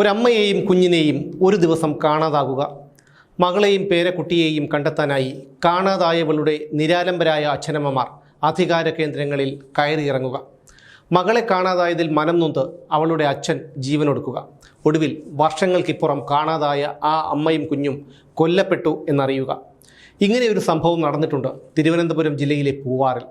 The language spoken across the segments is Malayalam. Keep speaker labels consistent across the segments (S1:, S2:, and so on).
S1: ഒരമ്മയെയും കുഞ്ഞിനെയും ഒരു ദിവസം കാണാതാകുക. മകളെയും പേരക്കുട്ടിയെയും കണ്ടെത്താനായി കാണാതായവളുടെ നിരാലംബരായ അച്ഛനമ്മമാർ അധികാര കേന്ദ്രങ്ങളിൽ കയറിയിറങ്ങുക മകളെ കാണാതായതിൽ മനം നൊന്ത് അവളുടെ അച്ഛൻ ജീവനൊടുക്കുക. ഒടുവിൽ വർഷങ്ങൾക്കിപ്പുറം കാണാതായ ആ അമ്മയും കുഞ്ഞും കൊല്ലപ്പെട്ടു എന്നറിയുക. ഇങ്ങനെ ഒരു സംഭവം നടന്നിട്ടുണ്ട് തിരുവനന്തപുരം ജില്ലയിലെ പൂവാറിൽ.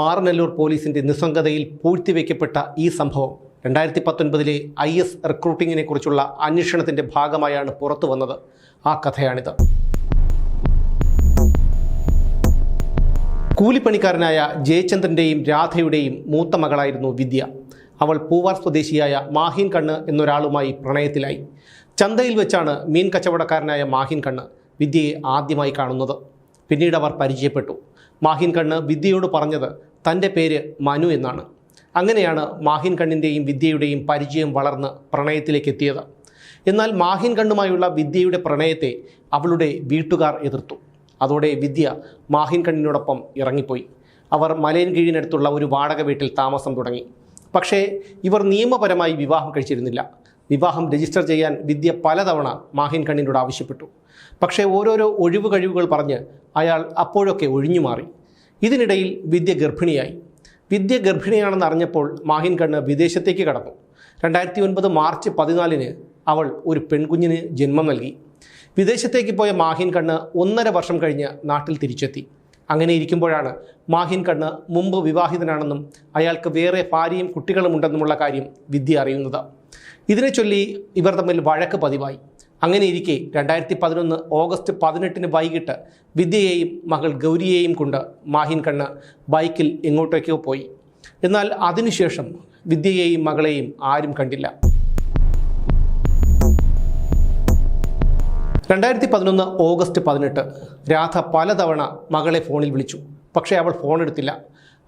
S1: മാറനല്ലൂർ പോലീസിന്റെ നിസ്സംഗതയിൽ പൂഴ്ത്തിവെക്കപ്പെട്ട ഈ സംഭവം രണ്ടായിരത്തി പത്തൊൻപതിലെ ഐ എസ് റിക്രൂട്ടിങ്ങിനെ കുറിച്ചുള്ള അന്വേഷണത്തിന്റെ ഭാഗമായാണ് പുറത്തു വന്നത്. ആ കഥയാണിത്. കൂലിപ്പണിക്കാരനായ ജയചന്ദ്രന്റെയും രാധയുടെയും മൂത്ത മകളായിരുന്നു വിദ്യ. അവൾ പൂവാർ സ്വദേശിയായ മാഹിൻ കണ്ണ് എന്നൊരാളുമായി പ്രണയത്തിലായി. ചന്തയിൽ വെച്ചാണ് മീൻ കച്ചവടക്കാരനായ മാഹിൻ കണ്ണ് വിദ്യയെ ആദ്യമായി കാണുന്നത്. പിന്നീട് അവർ പരിചയപ്പെട്ടു. മാഹിൻ കണ്ണ് വിദ്യയോട് പറഞ്ഞത് തന്റെ പേര് മനു എന്നാണ്. അങ്ങനെയാണ് മാഹിൻ കണ്ണിന്റെയും വിദ്യയുടെയും പരിചയം വളർന്ന് പ്രണയത്തിലേക്ക് എത്തിയത് എന്നാൽ മാഹിൻ കണ്ണുമായുള്ള വിദ്യയുടെ പ്രണയത്തെ അവളുടെ വീട്ടുകാർ എതിർത്തു. അതോടെ വിദ്യ മാഹിൻ കണ്ണിനോടൊപ്പം ഇറങ്ങിപ്പോയി. അവർ മലയൻ മലയൻകീഴിനടുത്തുള്ള ഒരു വാടക വീട്ടിൽ താമസം തുടങ്ങി. പക്ഷേ ഇവർ നിയമപരമായി വിവാഹം കഴിച്ചിരുന്നില്ല. വിവാഹം രജിസ്റ്റർ ചെയ്യാൻ വിദ്യ പലതവണ മാഹിൻ കണ്ണിനോട് ആവശ്യപ്പെട്ടു. പക്ഷേ ഓരോരോ ഒഴിവ് കഴിവുകൾ പറഞ്ഞ് അയാൾ അപ്പോഴൊക്കെ ഒഴിഞ്ഞു മാറി ഇതിനിടയിൽ വിദ്യ ഗർഭിണിയായി. വിദ്യ ഗർഭിണിയാണെന്ന് അറിഞ്ഞപ്പോൾ മാഹിൻ കണ്ണ് വിദേശത്തേക്ക് കടന്നു. രണ്ടായിരത്തി ഒൻപത് മാർച്ച് പതിനാലിന് അവൾ ഒരു പെൺകുഞ്ഞിന് ജന്മം നൽകി. വിദേശത്തേക്ക് പോയ മാഹിൻ കണ്ണ് ഒന്നര വർഷം കഴിഞ്ഞ് നാട്ടിൽ തിരിച്ചെത്തി. അങ്ങനെ ഇരിക്കുമ്പോഴാണ് മാഹിൻ കണ്ണ് മുമ്പ് വിവാഹിതനാണെന്നും അയാൾക്ക് വേറെ ഭാര്യയും കുട്ടികളും ഉണ്ടെന്നുമുള്ള കാര്യം വിദ്യ അറിയുന്നത്. ഇതിനെ ചൊല്ലി ഇവർ തമ്മിൽ വഴക്ക് പതിവായി. അങ്ങനെ ഇരിക്കെ രണ്ടായിരത്തി പതിനൊന്ന് ഓഗസ്റ്റ് പതിനെട്ടിന് വൈകിട്ട് വിദ്യയെയും മകൾ ഗൗരിയെയും കൊണ്ട് മാഹിൻ കണ്ണ് ബൈക്കിൽ എങ്ങോട്ടേക്കോ പോയി. എന്നാൽ അതിനുശേഷം വിദ്യയെയും മകളെയും ആരും കണ്ടില്ല. രണ്ടായിരത്തി പതിനൊന്ന് ഓഗസ്റ്റ് പതിനെട്ട് രാധ പലതവണ മകളെ ഫോണിൽ വിളിച്ചു. പക്ഷേ അവൾ ഫോൺ എടുത്തില്ല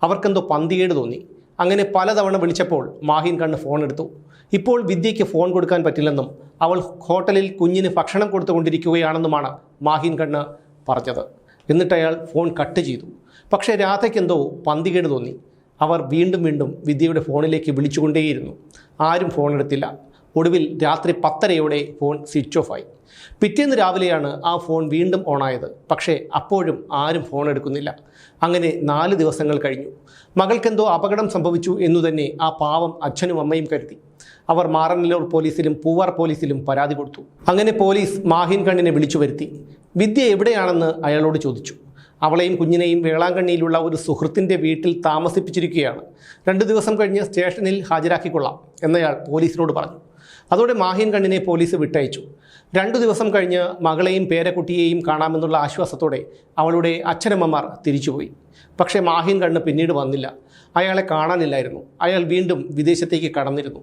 S1: അവർക്കെന്തോ പന്തികേട് തോന്നി. അങ്ങനെ പലതവണ വിളിച്ചപ്പോൾ മാഹിൻ കണ്ണ് ഫോൺ എടുത്തു. ഇപ്പോൾ വിദ്യയ്ക്ക് ഫോൺ കൊടുക്കാൻ പറ്റില്ലെന്നും അവൾ ഹോട്ടലിൽ കുഞ്ഞിന് ഭക്ഷണം കൊടുത്തുകൊണ്ടിരിക്കുകയാണെന്നുമാണ് മാഹിൻ കണ്ണ് പറഞ്ഞത്. എന്നിട്ട് അയാൾ ഫോൺ കട്ട് ചെയ്തു. പക്ഷേ രാധയ്ക്കെന്തോ പന്തികേട് തോന്നി. അവർ വീണ്ടും വീണ്ടും വിദ്യയുടെ ഫോണിലേക്ക് വിളിച്ചുകൊണ്ടേയിരുന്നു. ആരും ഫോൺ എടുത്തില്ല. ഒടുവിൽ രാത്രി പത്തരയോടെ ഫോൺ സ്വിച്ച് ഓഫ് ആയി. പിറ്റേന്ന് രാവിലെയാണ് ആ ഫോൺ വീണ്ടും ഓണായത് പക്ഷേ അപ്പോഴും ആരും ഫോൺ എടുക്കുന്നില്ല. അങ്ങനെ നാല് ദിവസങ്ങൾ കഴിഞ്ഞു. മകൾക്കെന്തോ അപകടം സംഭവിച്ചു എന്നു തന്നെ ആ പാവം അച്ഛനും അമ്മയും കരുതി. അവർ മാറനല്ലൂർ പോലീസിലും പൂവാർ പോലീസിലും പരാതി കൊടുത്തു. അങ്ങനെ പോലീസ് മാഹിൻ കണ്ണിനെ വിളിച്ചു വരുത്തി. വിദ്യ എവിടെയാണെന്ന് അയാളോട് ചോദിച്ചു. അവളെയും കുഞ്ഞിനെയും വേളാങ്കണ്ണിയിലുള്ള ഒരു സുഹൃത്തിന്റെ വീട്ടിൽ താമസിപ്പിച്ചിരിക്കുകയാണ്. രണ്ടു ദിവസം കഴിഞ്ഞ് സ്റ്റേഷനിൽ ഹാജരാക്കിക്കൊള്ളാം എന്നയാൾ പോലീസിനോട് പറഞ്ഞു. അതോടെ മാഹിൻ കണ്ണിനെ പോലീസ് വിട്ടയച്ചു. രണ്ടു ദിവസം കഴിഞ്ഞ് മകളെയും പേരക്കുട്ടിയെയും കാണാമെന്നുള്ള ആശ്വാസത്തോടെ അവളുടെ അച്ഛനമ്മമാർ തിരിച്ചുപോയി. പക്ഷേ മാഹിൻ കണ്ണ് പിന്നീട് വന്നില്ല. അയാളെ കാണാനില്ലായിരുന്നു. അയാൾ വീണ്ടും വിദേശത്തേക്ക് കടന്നിരുന്നു.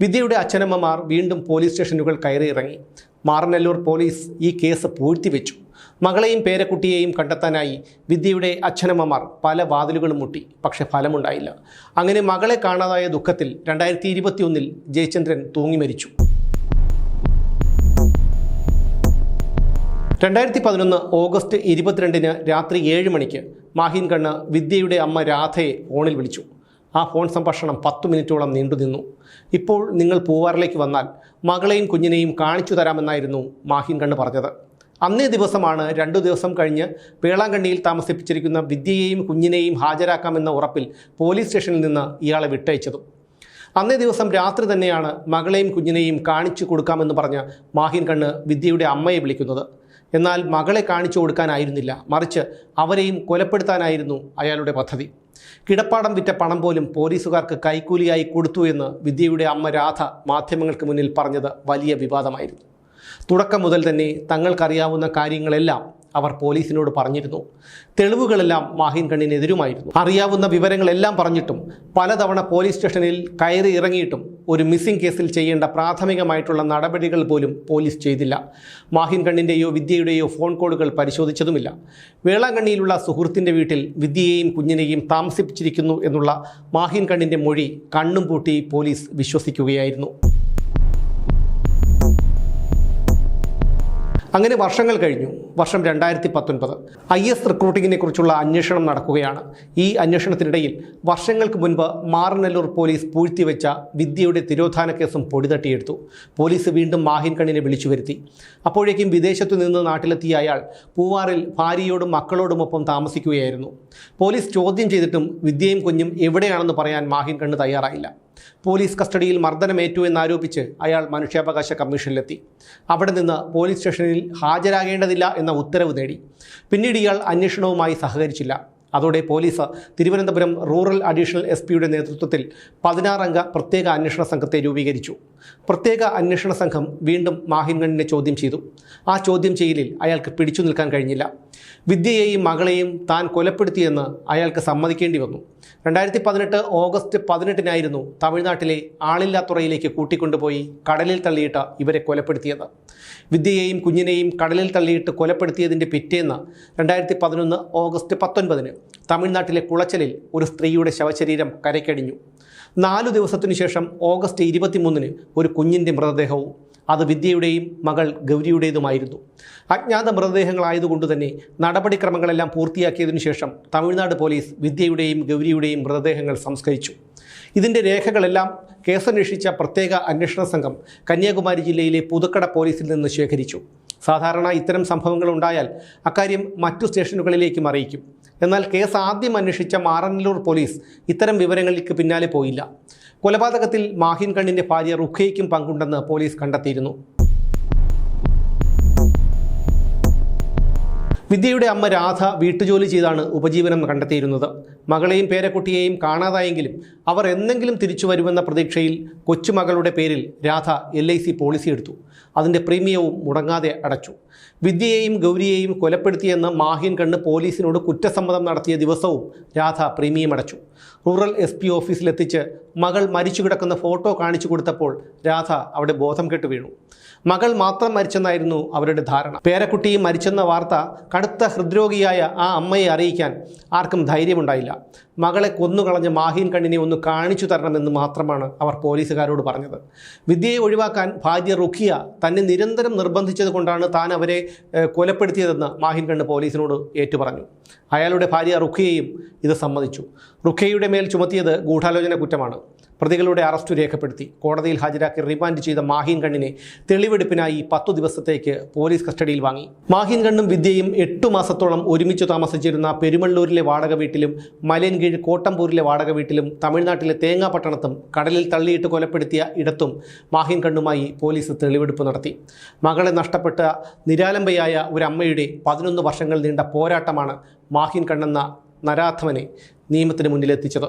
S1: വിദ്യയുടെ അച്ഛനമ്മമാർ വീണ്ടും പോലീസ് സ്റ്റേഷനുകൾ കയറിയിറങ്ങി മാറനല്ലൂർ പോലീസ് ഈ കേസ് പൂഴ്ത്തിവെച്ചു. മകളെയും പേരക്കുട്ടിയെയും കണ്ടെത്താനായി വിദ്യയുടെ അച്ഛനമ്മമാർ പല വാതിലുകളും മുട്ടി. പക്ഷെ ഫലമുണ്ടായില്ല. അങ്ങനെ മകളെ കാണാതായ ദുഃഖത്തിൽ രണ്ടായിരത്തി ഇരുപത്തിയൊന്നിൽ ജയചന്ദ്രൻ തൂങ്ങി മരിച്ചു. രണ്ടായിരത്തി പതിനൊന്ന് ഓഗസ്റ്റ് ഇരുപത്തിരണ്ടിന് രാത്രി ഏഴ് മണിക്ക് മാഹിൻ കണ്ണ് വിദ്യയുടെ അമ്മ രാധയെ ഫോണിൽ വിളിച്ചു. ആ ഫോൺ സംഭാഷണം പത്തു മിനിറ്റോളം നീണ്ടുനിന്നു ഇപ്പോൾ നിങ്ങൾ പൂവാറിലേക്ക് വന്നാൽ മകളെയും കുഞ്ഞിനെയും കാണിച്ചു തരാമെന്നായിരുന്നു മാഹിൻ കണ്ണ് പറഞ്ഞത്. അന്നേ ദിവസമാണ് രണ്ടു ദിവസം കഴിഞ്ഞ് പേളാങ്കണ്ണിയിൽ താമസിപ്പിച്ചിരിക്കുന്ന വിദ്യയെയും കുഞ്ഞിനെയും ഹാജരാക്കാമെന്ന ഉറപ്പിൽ പോലീസ് സ്റ്റേഷനിൽ നിന്ന് ഇയാളെ വിട്ടയച്ചതും. അന്നേ ദിവസം രാത്രി തന്നെയാണ് മകളെയും കുഞ്ഞിനെയും കാണിച്ചു കൊടുക്കാമെന്ന് പറഞ്ഞ് മാഹിൻ കണ്ണ് വിദ്യയുടെ അമ്മയെ വിളിക്കുന്നത്. എന്നാൽ മകളെ കാണിച്ചു കൊടുക്കാനായിരുന്നില്ല. മറിച്ച് അവരെയും കൊലപ്പെടുത്താനായിരുന്നു അയാളുടെ പദ്ധതി. കിടപ്പാടം വിറ്റ പണം പോലും പോലീസുകാർക്ക് കൈക്കൂലിയായി കൊടുത്തു എന്ന് വിദ്യയുടെ അമ്മ രാധ മാധ്യമങ്ങൾക്ക് മുന്നിൽ പറഞ്ഞത് വലിയ വിവാദമായിരുന്നു. തുടക്കം മുതൽ തന്നെ തങ്ങൾക്കറിയാവുന്ന കാര്യങ്ങളെല്ലാം അവർ പോലീസിനോട് പറഞ്ഞിരുന്നു. തെളിവുകളെല്ലാം മാഹിൻ കണ്ണിനെതിരുമായിരുന്നു. അറിയാവുന്ന വിവരങ്ങളെല്ലാം പറഞ്ഞിട്ടും പലതവണ പോലീസ് സ്റ്റേഷനിൽ കയറി ഇറങ്ങിയിട്ടും ഒരു മിസ്സിംഗ് കേസിൽ ചെയ്യേണ്ട പ്രാഥമികമായിട്ടുള്ള നടപടികൾ പോലും പോലീസ് ചെയ്തില്ല. മാഹിൻ കണ്ണിന്റെയോ വിദ്യയുടെയോ ഫോൺ കോളുകൾ പരിശോധിച്ചതുമില്ല. വേളാങ്കണ്ണിയിലുള്ള സുഹൃത്തിന്റെ വീട്ടിൽ വിദ്യയെയും കുഞ്ഞിനെയും താമസിപ്പിച്ചിരിക്കുന്നു എന്നുള്ള മാഹിൻ കണ്ണിന്റെ മൊഴി കണ്ണും പൂട്ടി പോലീസ് വിശ്വസിക്കുകയായിരുന്നു. അങ്ങനെ വർഷങ്ങൾ കഴിഞ്ഞു. വർഷം രണ്ടായിരത്തി പത്തൊൻപത് ഐ എസ് റിക്രൂട്ടിങ്ങിനെ കുറിച്ചുള്ള അന്വേഷണം നടക്കുകയാണ്. ഈ അന്വേഷണത്തിനിടയിൽ വർഷങ്ങൾക്ക് മുൻപ് മാറനല്ലൂർ പോലീസ് പൂഴ്ത്തിവെച്ച വിദ്യയുടെ തിരോധാന കേസും പൊടിതട്ടിയെടുത്തു. പോലീസ് വീണ്ടും മാഹിൻ കണ്ണിനെ വിളിച്ചു വരുത്തി. അപ്പോഴേക്കും വിദേശത്തു നിന്ന് നാട്ടിലെത്തിയ അയാൾ പൂവാറിൽ ഭാര്യയോടും മക്കളോടുമൊപ്പം താമസിക്കുകയായിരുന്നു. പോലീസ് ചോദ്യം ചെയ്തിട്ടും വിദ്യയും കുഞ്ഞും എവിടെയാണെന്ന് പറയാൻ മാഹിൻ കണ്ണ് തയ്യാറായില്ല. പോലീസ് കസ്റ്റഡിയിൽ മർദ്ദനമേറ്റു എന്നാരോപിച്ച് അയാൾ മനുഷ്യാവകാശ കമ്മീഷനിലെത്തി. അവിടെ നിന്ന് പോലീസ് സ്റ്റേഷനിൽ ഹാജരാകേണ്ടതില്ല എന്ന ഉത്തരവ് നേടി. പിന്നീട് ഇയാൾ അന്വേഷണവുമായി സഹകരിച്ചില്ല. അതോടെ police Thiruvananthapuram rural additional S പിയുടെ നേതൃത്വത്തിൽ പതിനാറംഗ പ്രത്യേക അന്വേഷണ സംഘത്തെ രൂപീകരിച്ചു. പ്രത്യേക അന്വേഷണ സംഘം വീണ്ടും മാഹിൻഗണിനെ ചോദ്യം ചെയ്തു. ആ ചോദ്യം ചെയ്യലിൽ അയാൾക്ക് പിടിച്ചു നിൽക്കാൻ കഴിഞ്ഞില്ല. വിദ്യയെയും മകളെയും താൻ കൊലപ്പെടുത്തിയെന്ന് അയാൾക്ക് സമ്മതിക്കേണ്ടി വന്നു. രണ്ടായിരത്തി പതിനെട്ട് ഓഗസ്റ്റ് പതിനെട്ടിനായിരുന്നു തമിഴ്നാട്ടിലെ ആളില്ലാത്തുറയിലേക്ക് കൂട്ടിക്കൊണ്ടുപോയി കടലിൽ തള്ളിയിട്ട് ഇവരെ കൊലപ്പെടുത്തിയത്. വിദ്യയെയും കുഞ്ഞിനെയും കടലിൽ തള്ളിയിട്ട് കൊലപ്പെടുത്തിയതിന്റെ പിറ്റേന്ന് രണ്ടായിരത്തി പതിനൊന്ന് ഓഗസ്റ്റ് പത്തൊൻപതിന് തമിഴ്നാട്ടിലെ കുളച്ചലിൽ ഒരു സ്ത്രീയുടെ ശവശരീരം കരയ്ക്കടിഞ്ഞു. നാലു ദിവസത്തിനു ശേഷം ഓഗസ്റ്റ് ഇരുപത്തിമൂന്നിന് ഒരു കുഞ്ഞിന്റെ മൃതദേഹവും അത് വിദ്യയുടെയും മകൾ ഗൗരിയുടേതുമായിരുന്നു. അജ്ഞാത മൃതദേഹങ്ങളായതുകൊണ്ട് തന്നെ നടപടിക്രമങ്ങളെല്ലാം പൂർത്തിയാക്കിയതിനു ശേഷം തമിഴ്നാട് പോലീസ് വിദ്യയുടെയും ഗൗരിയുടെയും മൃതദേഹങ്ങൾ സംസ്കരിച്ചു. ഇതിന്റെ രേഖകളെല്ലാം കേസന്വേഷിച്ച പ്രത്യേക അന്വേഷണ സംഘം കന്യാകുമാരി ജില്ലയിലെ പുതുക്കട പോലീസിൽ നിന്ന് ശേഖരിച്ചു. സാധാരണ ഇത്തരം സംഭവങ്ങൾ ഉണ്ടായാൽ അക്കാര്യം മറ്റു സ്റ്റേഷനുകളിലേക്കും അറിയിക്കും. എന്നാൽ കേസ് ആദ്യം അന്വേഷിച്ച മാറന്നല്ലൂർ പോലീസ് ഇത്തരം വിവരങ്ങൾക്ക് പിന്നാലെ പോയില്ല. കൊലപാതകത്തിൽ മാഹിൻ കണ്ണിന്റെ ഭാര്യ റുഖയ്ക്കും പങ്കുണ്ടെന്ന് പോലീസ് കണ്ടെത്തിയിരുന്നു. വിദ്യയുടെ അമ്മ രാധ വീട്ടുജോലി ചെയ്താണ് ഉപജീവനം കണ്ടെത്തിയിരുന്നത്. മകളെയും പേരക്കുട്ടിയെയും കാണാതായെങ്കിലും അവർ എന്തെങ്കിലും തിരിച്ചു വരുമെന്ന പ്രതീക്ഷയിൽ കൊച്ചുമകളുടെ പേരിൽ രാധ എൽ പോളിസി എടുത്തു. അതിന്റെ പ്രീമിയവും മുടങ്ങാതെ അടച്ചു. വിദ്യയെയും ഗൗരിയെയും കൊലപ്പെടുത്തിയെന്ന് മാഹിൻ കണ്ണ് പോലീസിനോട് കുറ്റസമ്മതം നടത്തിയ ദിവസവും രാധ പ്രീമിയം അടച്ചു. റൂറൽ എസ് പി ഓഫീസിലെത്തിച്ച് മകൾ മരിച്ചു കിടക്കുന്ന ഫോട്ടോ കാണിച്ചു കൊടുത്തപ്പോൾ രാധ അവിടെ ബോധം കെട്ട് വീണു. മകൾ മാത്രം മരിച്ചെന്നായിരുന്നു അവരുടെ ധാരണ. പേരക്കുട്ടിയും മരിച്ചെന്ന വാർത്ത കടുത്ത ഹൃദ്രോഗിയായ ആ അമ്മയെ അറിയിക്കാൻ ആർക്കും ധൈര്യമുണ്ടായില്ല. മകളെ കൊന്നുകളഞ്ഞ മാഹീൻ കണ്ണിനെ ഒന്ന് കാണിച്ചു തരണമെന്ന് മാത്രമാണ് അവർ പോലീസുകാരോട് പറഞ്ഞത്. വിദ്യയെ ഒഴിവാക്കാൻ ഭാര്യ റുഖിയ തന്നെ നിരന്തരം നിർബന്ധിച്ചത് കൊണ്ടാണ് താൻ അവരെ കൊലപ്പെടുത്തിയതെന്ന് മാഹിൻ കണ്ണ് പോലീസിനോട് ഏറ്റുപറഞ്ഞു. അയാളുടെ ഭാര്യ റുഖിയയും ഇത് സമ്മതിച്ചു. റുഖിയയുടെ മേൽ ചുമത്തിയത് ഗൂഢാലോചന കുറ്റമാണ്. പ്രതികളുടെ അറസ്റ്റ് രേഖപ്പെടുത്തി. കോടതിയിൽ ഹാജരാക്കി റിമാൻഡ് ചെയ്ത മാഹീൻ കണ്ണിനെ തെളിവെടുപ്പിനായി പത്തു ദിവസത്തേക്ക് പോലീസ് കസ്റ്റഡിയിൽ വാങ്ങി. മാഹീൻ കണ്ണും വിദ്യയും എട്ടു മാസത്തോളം ഒരുമിച്ച് താമസിച്ചിരുന്ന പെരുമള്ളൂരിലെ വാടക വീട്ടിലും മലയൻകീഴ് കോട്ടമ്പൂരിലെ വാടക വീട്ടിലും തമിഴ്നാട്ടിലെ തേങ്ങാപട്ടണത്തും കടലിൽ തള്ളിയിട്ട് കൊലപ്പെടുത്തിയ ഇടത്തും മാഹീൻ കണ്ണുമായി പോലീസ് തെളിവെടുപ്പ് നടത്തി. മകളെ നഷ്ടപ്പെട്ട നിരാലംബയായ ഒരു അമ്മയുടെ പതിനൊന്ന് വർഷങ്ങൾ നീണ്ട പോരാട്ടമാണ് മാഹീൻ കണ്ണെന്ന നരാധമനെ നിയമത്തിന് മുന്നിലെത്തിച്ചത്.